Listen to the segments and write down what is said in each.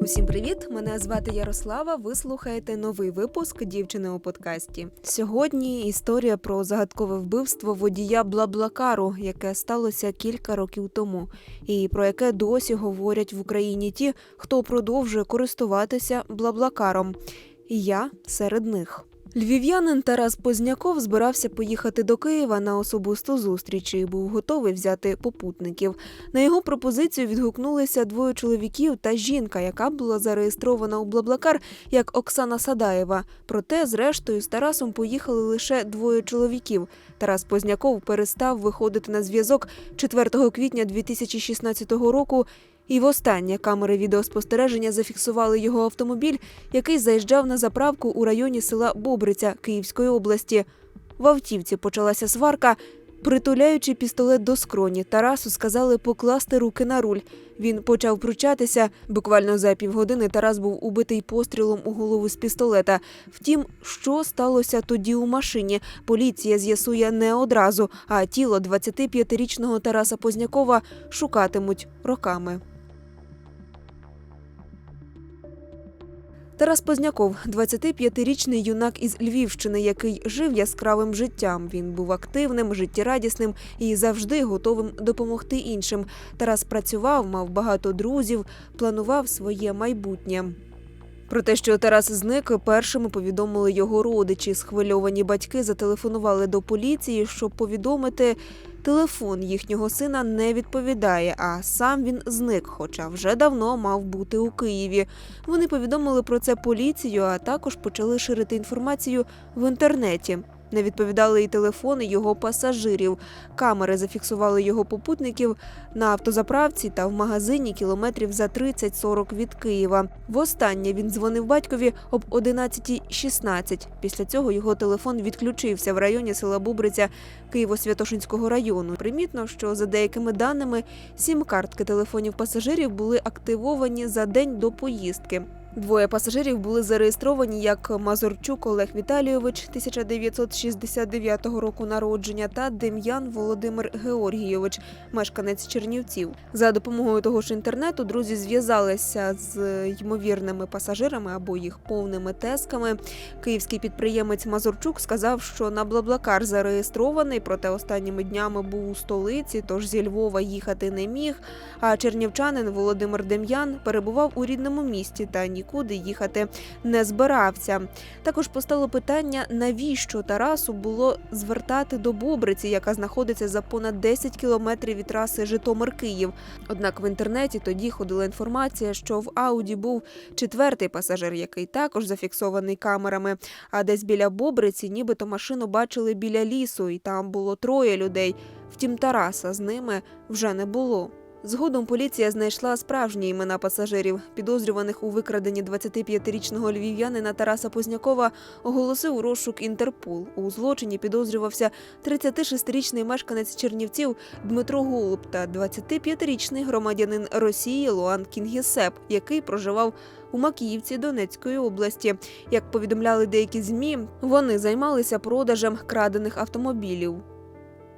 Усім привіт! Мене звати Ярослава. Ви слухаєте новий випуск дівчини у подкасті. Сьогодні історія про загадкове вбивство водія Блаблакару, яке сталося кілька років тому, і про яке досі говорять в Україні ті, хто продовжує користуватися Блаблакаром. Я серед них. Львів'янин Тарас Позняков збирався поїхати до Києва на особисту зустріч і був готовий взяти попутників. На його пропозицію відгукнулися двоє чоловіків та жінка, яка була зареєстрована у Блаблакар як Оксана Садаєва. Проте, зрештою, з Тарасом поїхали лише двоє чоловіків. Тарас Позняков перестав виходити на зв'язок 4 квітня 2016 року. І востаннє камери відеоспостереження зафіксували його автомобіль, який заїжджав на заправку у районі села Бобриця Київської області. В автівці почалася сварка. Притуляючи пістолет до скроні, Тарасу сказали покласти руки на руль. Він почав пручатися. Буквально за півгодини Тарас був убитий пострілом у голову з пістолета. Втім, що сталося тоді у машині, поліція з'ясує не одразу, а тіло 25-річного Тараса Познякова шукатимуть роками. Тарас Позняков, 25-річний юнак із Львівщини, який жив яскравим життям. Він був активним, життєрадісним і завжди готовим допомогти іншим. Тарас працював, мав багато друзів, планував своє майбутнє. Про те, що Тарас зник, першими повідомили його родичі. Схвильовані батьки зателефонували до поліції, щоб повідомити. Телефон їхнього сина не відповідає, а сам він зник, хоча вже давно мав бути у Києві. Вони повідомили про це поліцію, а також почали ширити інформацію в інтернеті. Не відповідали і телефони його пасажирів. Камери зафіксували його попутників на автозаправці та в магазині кілометрів за 30-40 від Києва. Востаннє він дзвонив батькові об 11.16. Після цього його телефон відключився в районі села Бубриця Києво-Святошинського району. Примітно, що за деякими даними сім-картки телефонів пасажирів були активовані за день до поїздки. Двоє пасажирів були зареєстровані як Мазурчук Олег Віталійович 1969 року народження та Дем'ян Володимир Георгійович, мешканець Чернівців. За допомогою того ж інтернету друзі зв'язалися з ймовірними пасажирами або їх повними тесками. Київський підприємець Мазурчук сказав, що на Блаблакар зареєстрований, проте останніми днями був у столиці, тож зі Львова їхати не міг. А чернівчанин Володимир Дем'ян перебував у рідному місті та нікуди їхати не збирався. Також постало питання, навіщо Тарасу було звертати до Бобриці, яка знаходиться за понад 10 кілометрів від траси Житомир-Київ. Однак в інтернеті тоді ходила інформація, що в Ауді був четвертий пасажир, який також зафіксований камерами. А десь біля Бобриці, нібито машину бачили біля лісу, і там було троє людей. Втім, Тараса з ними вже не було. Згодом поліція знайшла справжні імена пасажирів. Підозрюваних у викраденні 25-річного львів'янина Тараса Познякова оголосив розшук Інтерпол. У злочині підозрювався 36-річний мешканець Чернівців Дмитро Голуб та 25-річний громадянин Росії Луан Кінгісеп, який проживав у Макіївці Донецької області. Як повідомляли деякі змі, вони займалися продажем крадених автомобілів.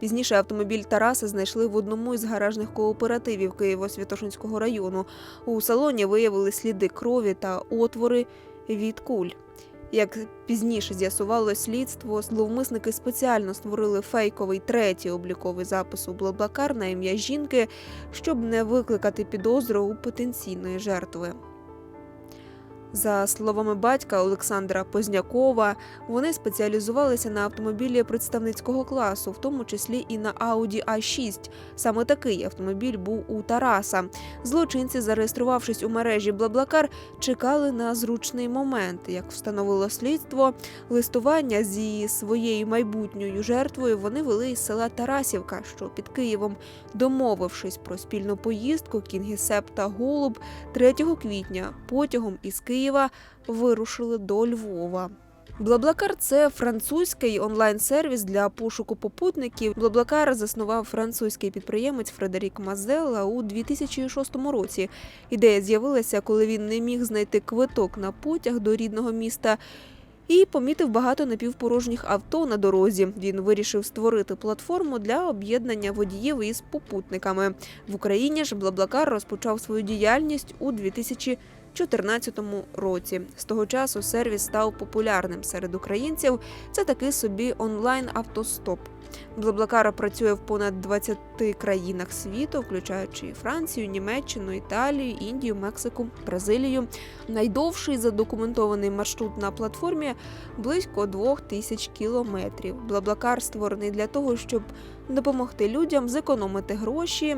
Пізніше автомобіль Тараса знайшли в одному із гаражних кооперативів Києво-Святошинського району. У салоні виявили сліди крові та отвори від куль. Як пізніше з'ясувало слідство, зловмисники спеціально створили фейковий третій обліковий запис у Блаблакар на ім'я жінки, щоб не викликати підозру у потенційної жертви. За словами батька Олександра Познякова, вони спеціалізувалися на автомобілі представницького класу, в тому числі і на Audi A6. Саме такий автомобіль був у Тараса. Злочинці, зареєструвавшись у мережі Блаблакар, чекали на зручний момент. Як встановило слідство, листування зі своєю майбутньою жертвою вони вели із села Тарасівка, що під Києвом, домовившись про спільну поїздку, Кінгісеп та Голуб 3 квітня потягом із Києва вирушили до Львова. Блаблакар це французький онлайн-сервіс для пошуку попутників. Блаблакар заснував французький підприємець Фредерік Мазела у 2006 році. Ідея з'явилася, коли він не міг знайти квиток на потяг до рідного міста. І помітив багато напівпорожніх авто на дорозі. Він вирішив створити платформу для об'єднання водіїв із попутниками. В Україні ж Блаблакар розпочав свою діяльність у 2000 2014 році. З того часу сервіс став популярним серед українців. Це такий собі онлайн автостоп. Блаблакара працює в понад 20 країнах світу, включаючи Францію, Німеччину, Італію, Індію, Мексику, Бразилію. Найдовший задокументований маршрут на платформі близько двох тисяч кілометрів. Блаблакар створений для того, щоб допомогти людям зекономити гроші.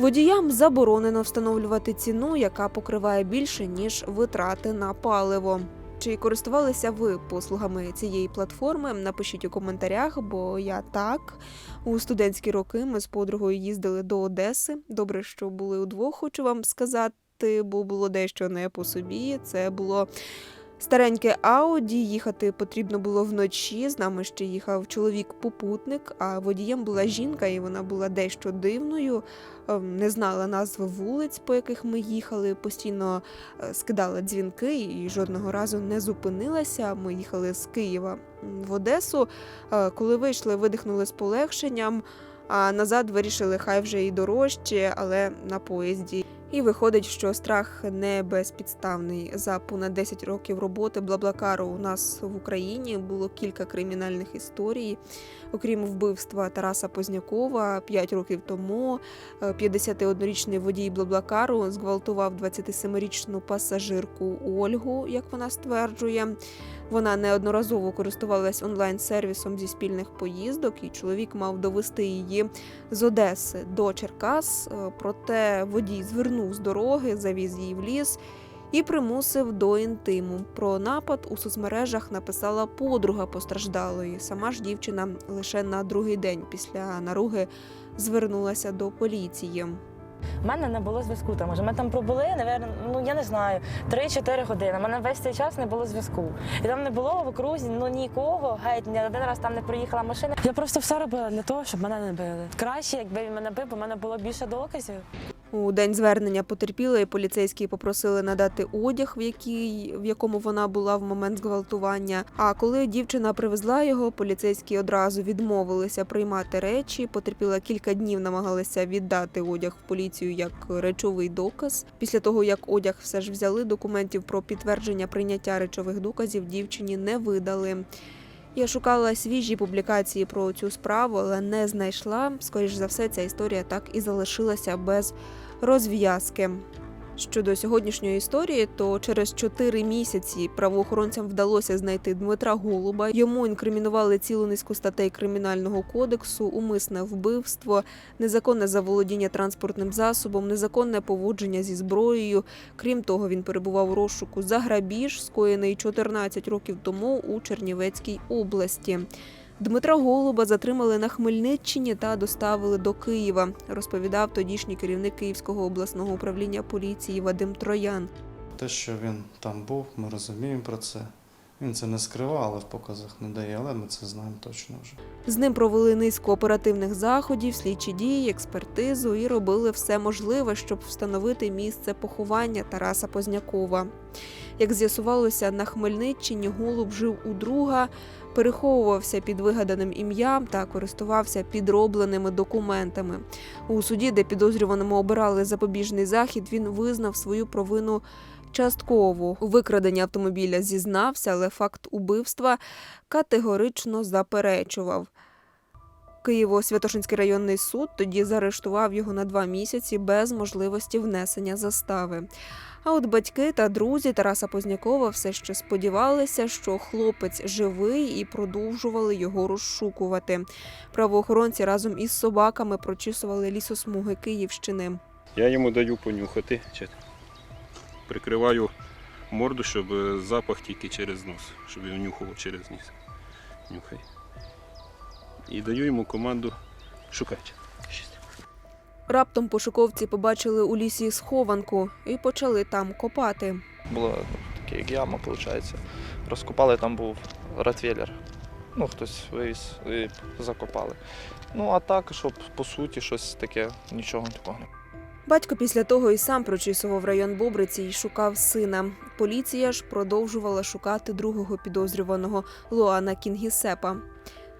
Водіям заборонено встановлювати ціну, яка покриває більше ніж витрати на паливо. Чи користувалися ви послугами цієї платформи? Напишіть у коментарях, бо я так. У студентські роки ми з подругою їздили до Одеси. Добре, що були удвох, хочу вам сказати, бо було дещо не по собі. Це було стареньке Ауді. Їхати потрібно було вночі. З нами ще їхав чоловік-попутник, а водієм була жінка, і вона була дещо дивною. Ем, Не знала назви вулиць, по яких ми їхали. Постійно е, скидала дзвінки і жодного разу не зупинилася. Ми їхали з Києва в Одесу. Е, Коли вийшли, видихнули з полегшенням. А назад вирішили, хай вже і дорожче, але на поїзді. І виходить, що страх не безпідставний. За понад 10 років роботи Блаблакару у нас в Україні було кілька кримінальних історій. Окрім вбивства Тараса Познякова 5 років тому, е, 51-річний водій Блаблакару зґвалтував 27-річну пасажирку Ольгу, як вона стверджує. Вона неодноразово користувалась онлайн-сервісом зі спільних поїздок, і чоловік мав довести її з Одеси до Черкас. Е, Проте водій звернув з дороги, завіз її в ліс і примусив до інтиму. Про напад у соцмережах написала подруга постраждалої. Сама ж дівчина лише на другий день після наруги звернулася до поліції. У мене не було зв'язку там. Може, ми там пробули, навірно, ну я не знаю, 3-4 години. У мене весь цей час не було зв'язку. І там не було в окрузі ну нікого, геть ні один раз там не приїхала машина. Я просто все робила для того, щоб мене не били. Краще, якби він мене бив, бо в мене було більше доказів. У день звернення потерпілої поліцейські попросили надати одяг, в який в якому вона була в момент зґвалтування. А коли дівчина привезла його, поліцейські одразу відмовилися приймати речі. Потерпіла кілька днів, намагалися віддати одяг в поліцію як речовий доказ. Після того як одяг все ж взяли, документів про підтвердження прийняття речових доказів дівчині не видали. Я шукала свіжі публікації про цю справу, але не знайшла. Скоріш за все, ця історія так і залишилася без розв'язки. Щодо сьогоднішньої історії, то через чотири місяці правоохоронцям вдалося знайти Дмитра Голуба. Йому інкримінували цілу низку статей кримінального кодексу, умисне вбивство, незаконне заволодіння транспортним засобом, незаконне поводження зі зброєю. Крім того, він перебував у розшуку за грабіж, скоєний 14 років тому у Чернівецькій області. Дмитра Голуба затримали на Хмельниччині та доставили до Києва, розповідав тодішній керівник Київського обласного управління поліції Вадим Троян. Те, що він там був, ми розуміємо про це. Він це не скривав, але в показах не дає, але ми це знаємо точно вже. З ним провели низку оперативних заходів, слідчі дії, експертизу і робили все можливе, щоб встановити місце поховання Тараса Познякова. Як з'ясувалося, на Хмельниччині Голуб жив у друга, переховувався під вигаданим ім'ям та користувався підробленими документами. У суді, де підозрюваному обирали запобіжний захід, він визнав свою провину частково. У викраденні автомобіля зізнався, але факт убивства категорично заперечував. Києво-Святошинський районний суд тоді заарештував його на два місяці без можливості внесення застави. А от батьки та друзі Тараса Познякова все ще сподівалися, що хлопець живий і продовжували його розшукувати. Правоохоронці разом із собаками прочісували лісосмуги Київщини. Я йому даю понюхати. Прикриваю морду, щоб е, запах тільки через нос, щоб він нюхав через ніс. Нюхай. І даю йому команду шукати. Шість. Раптом пошуковці побачили у лісі схованку і почали там копати. Була така як яма, виходить. Розкопали, там був ротвейлер. Ну, хтось вивіз і закопали. Ну, а так, щоб по суті щось таке, нічого такого не. Батько після того і сам прочісував район Бобриці і шукав сина. Поліція ж продовжувала шукати другого підозрюваного Луана Кінгісепа.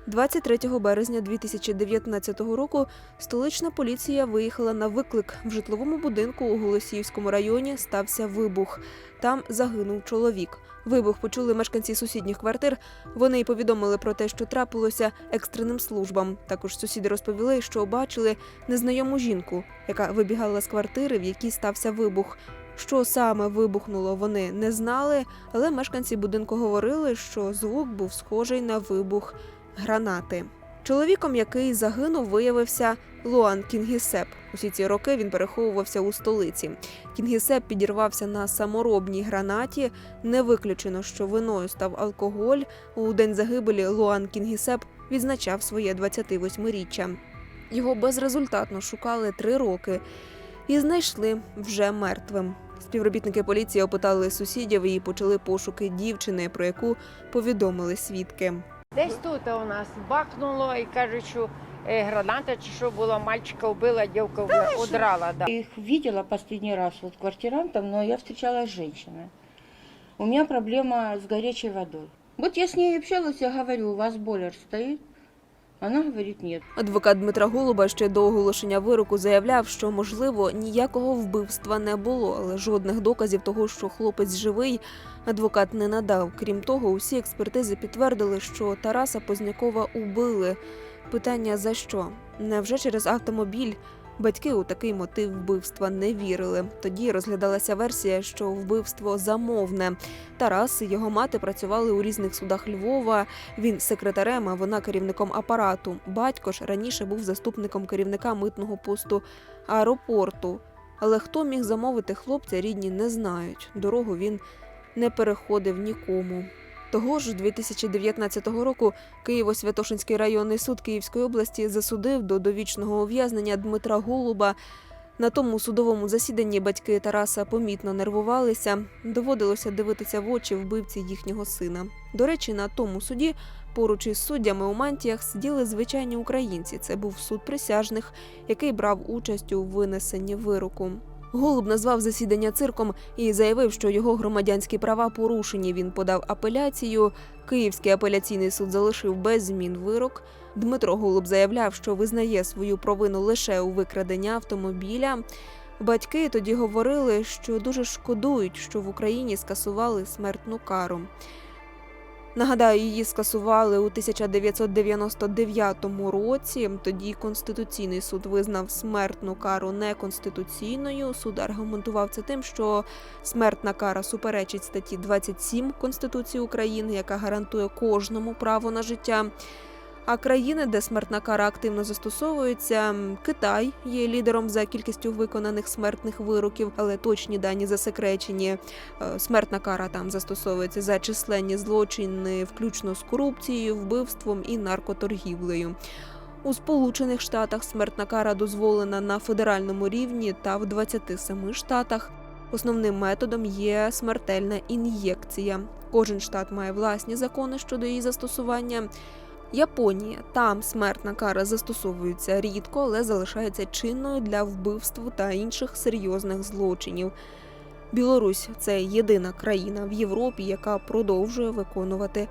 23 березня 2019 року столична поліція виїхала на виклик. В житловому будинку у Голосіївському районі стався вибух. Там загинув чоловік. Вибух почули мешканці сусідніх квартир. Вони й повідомили про те, що трапилося екстреним службам. Також сусіди розповіли, що бачили незнайому жінку, яка вибігала з квартири, в якій стався вибух. Що саме вибухнуло, вони не знали, але мешканці будинку говорили, що звук був схожий на вибух гранати. Чоловіком, який загинув, виявився Луан Кінгісеп. Усі ці роки він переховувався у столиці. Кінгісеп підірвався на саморобній гранаті. Не виключено, що виною став алкоголь. У день загибелі Луан Кінгісеп відзначав своє 28-річчя. Його безрезультатно шукали три роки і знайшли вже мертвим. Співробітники поліції опитали сусідів і почали пошуки дівчини, про яку повідомили свідки. Десь тут у нас бахнуло і кажуть, що е, граната чи що було, мальчика вбила, дівка вбила, удрала. Да. Я их видела последний раз вот квартирантом, но я встречалась с женщиной. У меня проблема с горячей водой. Вот я с ней общалась, я говорю, у вас бойлер стоит? Она говорить, ні. Адвокат Дмитра Голуба ще до оголошення вироку заявляв, що можливо ніякого вбивства не було, але жодних доказів того, що хлопець живий, адвокат не надав. Крім того, усі експертизи підтвердили, що Тараса Познякова убили. Питання за що? Невже через автомобіль? Батьки у такий мотив вбивства не вірили. Тоді розглядалася версія, що вбивство замовне. Тарас і його мати працювали у різних судах Львова. Він секретарем, а вона керівником апарату. Батько ж раніше був заступником керівника митного посту аеропорту. Але хто міг замовити хлопця, рідні не знають. Дорогу він не переходив нікому. Того ж 2019 року Києво-Святошинський районний суд Київської області засудив до довічного ув'язнення Дмитра Голуба. На тому судовому засіданні батьки Тараса помітно нервувалися. Доводилося дивитися в очі вбивці їхнього сина. До речі, на тому суді поруч із суддями у мантіях сиділи звичайні українці. Це був суд присяжних, який брав участь у винесенні вироку. Голуб назвав засідання цирком і заявив, що його громадянські права порушені. Він подав апеляцію. Київський апеляційний суд залишив без змін вирок. Дмитро Голуб заявляв, що визнає свою провину лише у викраденні автомобіля. Батьки тоді говорили, що дуже шкодують, що в Україні скасували смертну кару. Нагадаю, її скасували у 1999 році. Тоді Конституційний суд визнав смертну кару неконституційною. Суд аргументував це тим, що смертна кара суперечить статті 27 Конституції України, яка гарантує кожному право на життя. А країни, де смертна кара активно застосовується, Китай є лідером за кількістю виконаних смертних вироків, але точні дані засекречені. Е, Смертна кара там застосовується за численні злочини, включно з корупцією, вбивством і наркоторгівлею. У Сполучених Штатах смертна кара дозволена на федеральному рівні та в 27 штатах. Основним методом є смертельна ін'єкція. Кожен штат має власні закони щодо її застосування. Японія там смертна кара застосовується рідко, але залишається чинною для вбивств та інших серйозних злочинів. Білорусь це єдина країна в Європі, яка продовжує виконувати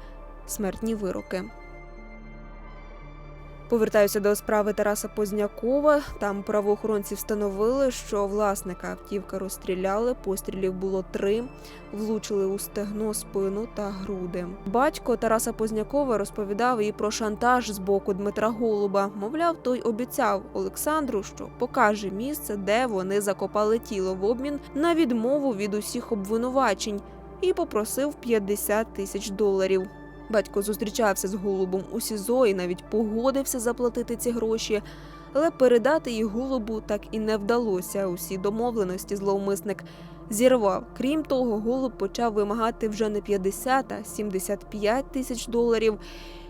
смертні вироки. Повертаюся до справи Тараса Познякова. Там правоохоронці встановили, що власника автівки розстріляли. Пострілів було три, влучили у стегно, спину та груди. Батько Тараса Познякова розповідав і про шантаж з боку Дмитра Голуба. Мовляв, той обіцяв Олександру, що покаже місце, де вони закопали тіло в обмін на відмову від усіх обвинувачень, і попросив 50 тисяч доларів. Батько зустрічався з голубом у СІЗО і навіть погодився заплатити ці гроші, але передати їх голубу так і не вдалося. Усі домовленості зловмисник зірвав. Крім того, голуб почав вимагати вже не 50, а 75 тисяч доларів.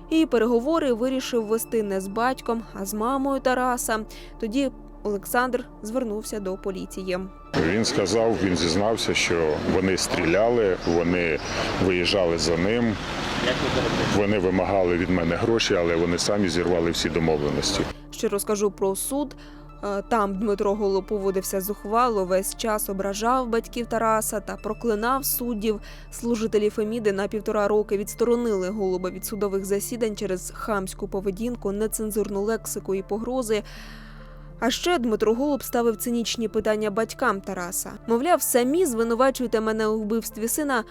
І переговори вирішив вести не з батьком, а з мамою Тараса. Тоді Олександр звернувся до поліції. Він сказав, він зізнався, що вони стріляли, вони виїжджали за ним. Вони вимагали від мене гроші, але вони самі зірвали всі домовленості. Ще розкажу про суд. Е, Там Дмитро Голуб поводився зухвало, весь час ображав батьків Тараса та проклинав суддів. Служителі Феміди на півтора роки відсторонили голуба від судових засідань через хамську поведінку, нецензурну лексику і погрози. А ще Дмитро Голуб ставив цинічні питання батькам Тараса. Мовляв, самі звинувачуєте мене у вбивстві сина,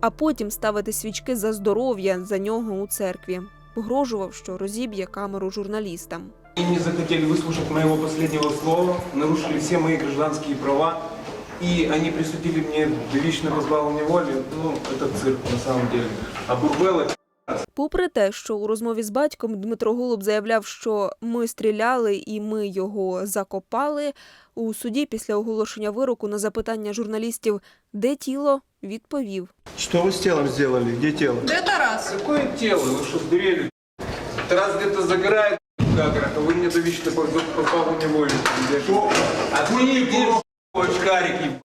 а потім ставите свічки за здоров'я за нього у церкві. Погрожував, що розіб'є камеру журналістам. Они не захотели выслушать моего последнего слова, нарушили все мои гражданские права, и они присудили мне довечное позбавление воли. Ну, это цирк на самом деле. А Бурбелла Попри те, що у розмові з батьком Дмитро Голуб заявляв, що ми стріляли і ми його закопали, у суді після оголошення вироку на запитання журналістів, де тіло, відповів. Что вы с телом сделали? Где тело? Какое тело? Вы что, сдурели? Тарас где-то загорает в кадрах, а вы мне довечное позбавление воли. Отмените очкарики.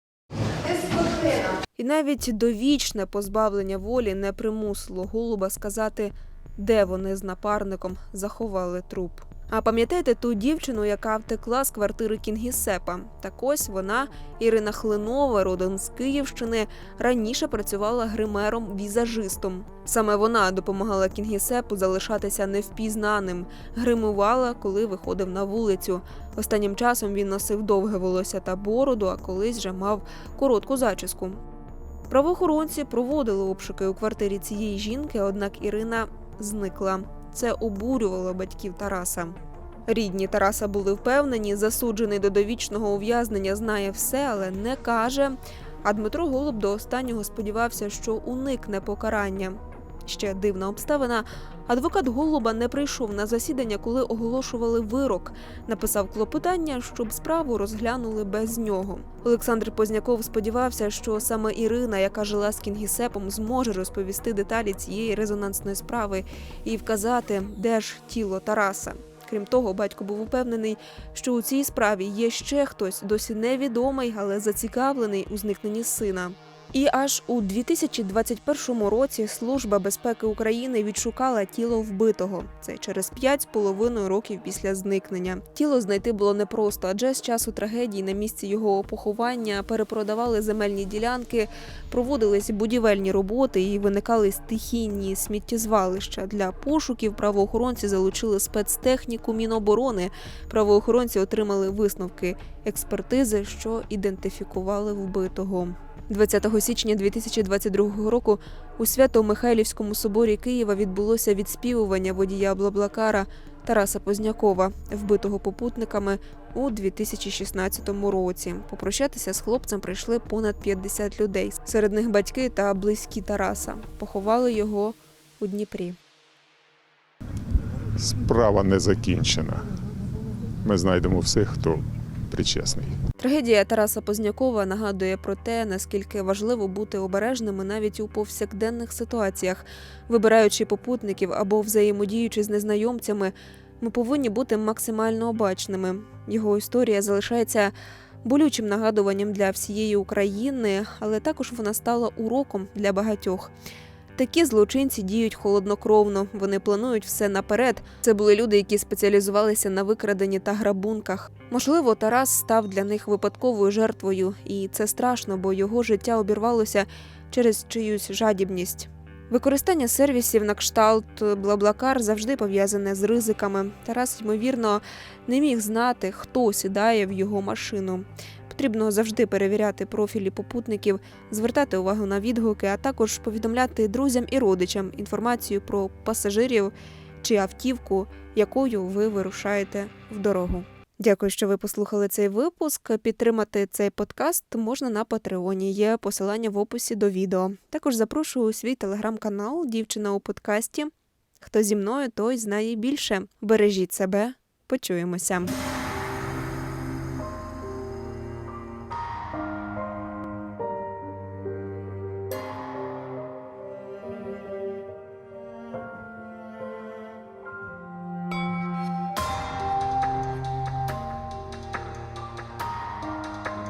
І навіть довічне позбавлення волі не примусило голуба сказати, де вони з напарником заховали труп. А пам'ятаєте ту дівчину, яка втекла з квартири Кінгісепа? Так ось вона, Ірина Хлинова, родом з Київщини, раніше працювала гримером-візажистом. Саме вона допомагала Кінгісепу залишатися невпізнаним, гримувала, коли виходив на вулицю. Останнім часом він носив довге волосся та бороду, а колись же мав коротку зачіску. Правоохоронці проводили обшуки у квартирі цієї жінки, однак Ірина зникла. Це обурювало батьків Тараса. Рідні Тараса були впевнені, засуджений до довічного ув'язнення знає все, але не каже. А Дмитро Голуб до останнього сподівався, що уникне покарання. Ще дивна обставина. Адвокат Голуба не прийшов на засідання, коли оголошували вирок. Написав клопотання, щоб справу розглянули без нього. Олександр Позняков сподівався, що саме Ірина, яка жила з Кінгісепом, зможе розповісти деталі цієї резонансної справи і вказати, де ж тіло Тараса. Крім того, батько був упевнений, що у цій справі є ще хтось досі невідомий, але зацікавлений у зникненні сина. І аж у 2021 році Служба безпеки України відшукала тіло вбитого. Це через п'ять з половиною років після зникнення. Тіло знайти було непросто, адже з часу трагедії на місці його поховання перепродавали земельні ділянки, проводились будівельні роботи і виникали стихійні сміттєзвалища. Для пошуків правоохоронці залучили спецтехніку Міноборони. Правоохоронці отримали висновки експертизи, що ідентифікували вбитого. 20 січня 2022 року у Свято-Михайлівському соборі Києва відбулося відспівування водія Блаблакара Тараса Познякова, вбитого попутниками у 2016 році. Попрощатися з хлопцем прийшли понад 50 людей. Серед них батьки та близькі Тараса. Поховали його у Дніпрі. Справа не закінчена. Ми знайдемо всіх, хто причесний. Трагедія Тараса Познякова нагадує про те, наскільки важливо бути обережними навіть у повсякденних ситуаціях, вибираючи попутників або взаємодіючи з незнайомцями. Ми повинні бути максимально обачними. Його історія залишається болючим нагадуванням для всієї України, але також вона стала уроком для багатьох. Такі злочинці діють холоднокровно. Вони планують все наперед. Це були люди, які спеціалізувалися на викраденні та грабунках. Можливо, Тарас став для них випадковою жертвою, і це страшно, бо його життя обірвалося через чиюсь жадібність. Використання сервісів на кшталт Блаблакар завжди пов'язане з ризиками. Тарас, ймовірно, не міг знати, хто сідає в його машину. Потрібно завжди перевіряти профілі попутників, звертати увагу на відгуки, а також повідомляти друзям і родичам інформацію про пасажирів чи автівку, якою ви вирушаєте в дорогу. Дякую, що ви послухали цей випуск. Підтримати цей подкаст можна на Патреоні. Є посилання в описі до відео. Також запрошую у свій телеграм-канал Дівчина у подкасті. Хто зі мною, той знає більше. Бережіть себе. Почуємося.